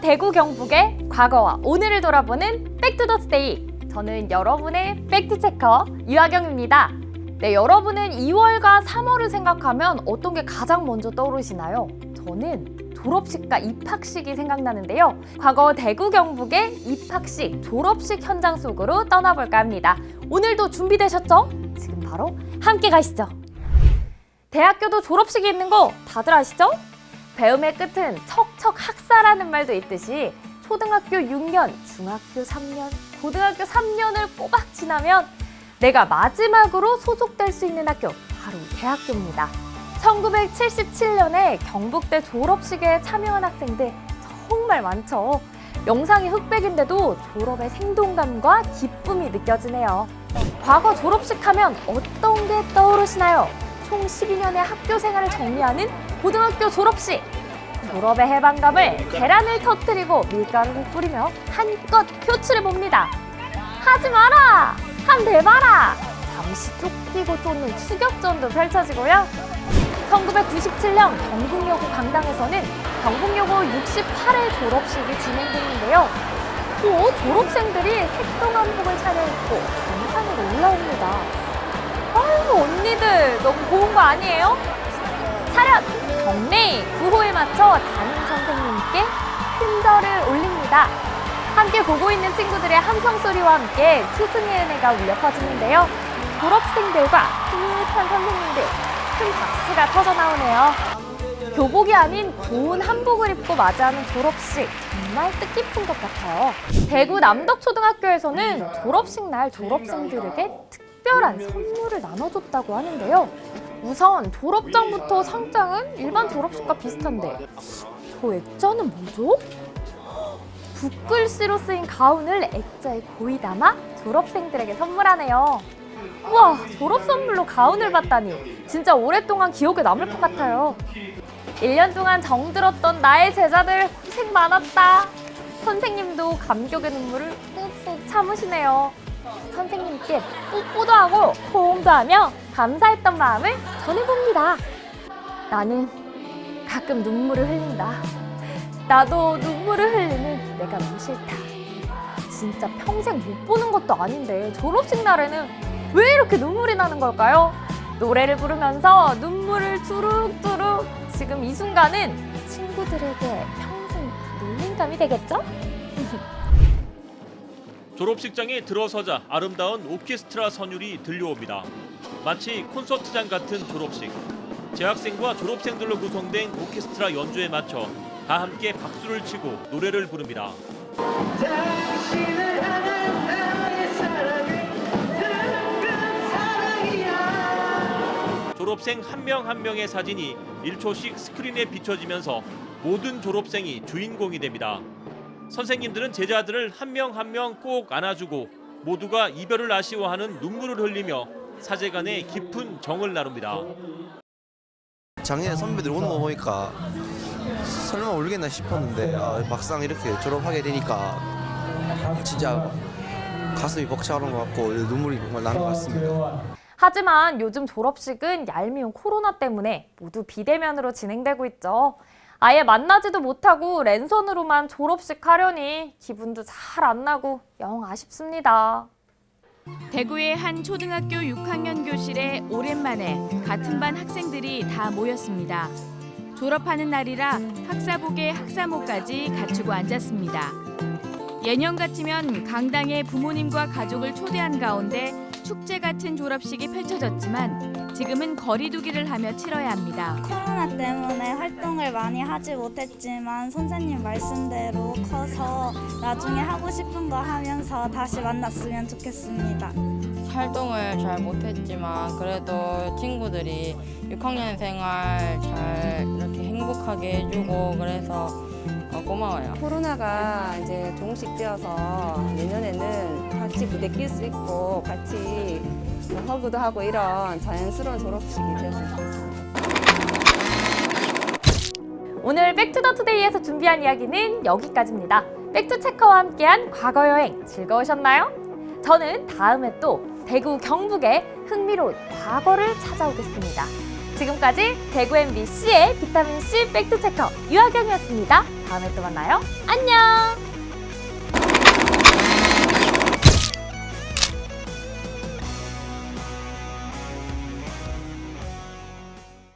대구 경북의 과거와 오늘을 돌아보는 백투더스데이. 저는 여러분의 팩트체커 유아경입니다. 네, 여러분은 2월과 3월을 생각하면 어떤 게 가장 먼저 떠오르시나요? 저는 졸업식과 입학식이 생각나는데요. 과거 대구 경북의 입학식, 졸업식 현장 속으로 떠나볼까 합니다. 오늘도 준비되셨죠? 지금 바로 함께 가시죠. 대학교도 졸업식이 있는 거 다들 아시죠? 배움의 끝은 척척 학 사라는 말도 있듯이 초등학교 6년, 중학교 3년, 고등학교 3년을 꼬박 지나면 내가 마지막으로 소속될 수 있는 학교 바로 대학교입니다. 1977년에 경북대 졸업식에 참여한 학생들 정말 많죠. 영상이 흑백인데도 졸업의 생동감과 기쁨이 느껴지네요. 과거 졸업식 하면 어떤 게 떠오르시나요? 총 12년의 학교 생활을 정리하는 고등학교 졸업식. 졸업의 해방감을 계란을 터뜨리고 밀가루를 뿌리며 한껏 표출해 봅니다. 하지 마라! 한 대봐라! 잠시 쫓기고 쫓는 추격전도 펼쳐지고요. 1997년 경북여고 강당에서는 경북여고 68회 졸업식이 진행되는데요. 또 졸업생들이 색동 한복을 차려입고 정상으로 올라옵니다. 아유 언니들 너무 고운 거 아니에요? 차렷! 경례 구호에 맞춰 담임 선생님께 큰절을 올립니다. 함께 보고 있는 친구들의 함성 소리와 함께 스승의 은혜가 울려 퍼지는데요. 졸업생들과 흐뭇한 선생님들 큰 박수가 터져 나오네요. 교복이 아닌 고운 한복을 입고 맞이하는 졸업식 정말 뜻깊은 것 같아요. 대구 남덕초등학교에서는 졸업식 날 졸업생들에게 특별한 선물을 나눠줬다고 하는데요. 우선 졸업장부터 상장은 일반 졸업식과 비슷한데 저 액자는 뭐죠? 붓글씨로 쓰인 가운을 액자에 고이 담아 졸업생들에게 선물하네요. 우와 졸업 선물로 가운을 받다니 진짜 오랫동안 기억에 남을 것 같아요. 1년 동안 정들었던 나의 제자들 고생 많았다. 선생님도 감격의 눈물을 꾹꾹 참으시네요. 선생님께 뽀뽀도 하고 호응도 하며 감사했던 마음을 전해봅니다. 나는 가끔 눈물을 흘린다. 나도 눈물을 흘리는 내가 너무 싫다. 진짜 평생 못 보는 것도 아닌데 졸업식 날에는 왜 이렇게 눈물이 나는 걸까요? 노래를 부르면서 눈물을 주룩주룩 지금 이 순간은 친구들에게 평생 놀림감이 되겠죠? 졸업식장에 들어서자 아름다운 오케스트라 선율이 들려옵니다. 마치 콘서트장 같은 졸업식. 재학생과 졸업생들로 구성된 오케스트라 연주에 맞춰 다 함께 박수를 치고 노래를 부릅니다. 졸업생 한명한 명의 사진이 1초씩 스크린에 비춰지면서 모든 졸업생이 주인공이 됩니다. 선생님들은 제자들을 한 명 한 명 꼭 안아주고 모두가 이별을 아쉬워하는 눈물을 흘리며 사제간의 깊은 정을 나눕니다. 작년에 선배들 오는 거 보니까 설마 울겠나 싶었는데 아, 막상 이렇게 졸업하게 되니까 진짜 가슴이 벅차오는 것 같고 눈물이 정말 나는 것 같습니다. 하지만 요즘 졸업식은 얄미운 코로나 때문에 모두 비대면으로 진행되고 있죠. 아예 만나지도 못하고 랜선으로만 졸업식 하려니 기분도 잘 안 나고 영 아쉽습니다. 대구의 한 초등학교 6학년 교실에 오랜만에 같은 반 학생들이 다 모였습니다. 졸업하는 날이라 학사복에 학사모까지 갖추고 앉았습니다. 예년 같으면 강당에 부모님과 가족을 초대한 가운데 축제 같은 졸업식이 펼쳐졌지만 지금은 거리두기를 하며 치러야 합니다. 코로나 때문에 활동을 많이 하지 못했지만 선생님 말씀대로 커서 나중에 하고 싶은 거 하면서 다시 만났으면 좋겠습니다. 활동을 잘 못했지만 그래도 친구들이 6학년 생활 잘 이렇게 행복하게 해주고 그래서 어, 고마워요. 코로나가 이제 종식되어서 내년에는 같이 부대 낄 수 있고 같이 뭐 허그도 하고 이런 자연스러운 졸업식이 되었으면 좋겠습니다. 오늘 백투더투데이에서 준비한 이야기는 여기까지입니다. 백투체커와 함께한 과거 여행 즐거우셨나요? 저는 다음에 또 대구 경북의 흥미로운 과거를 찾아오겠습니다. 지금까지 대구 MBC의 비타민 C 팩트 체커 유아경이었습니다. 다음에 또 만나요. 안녕.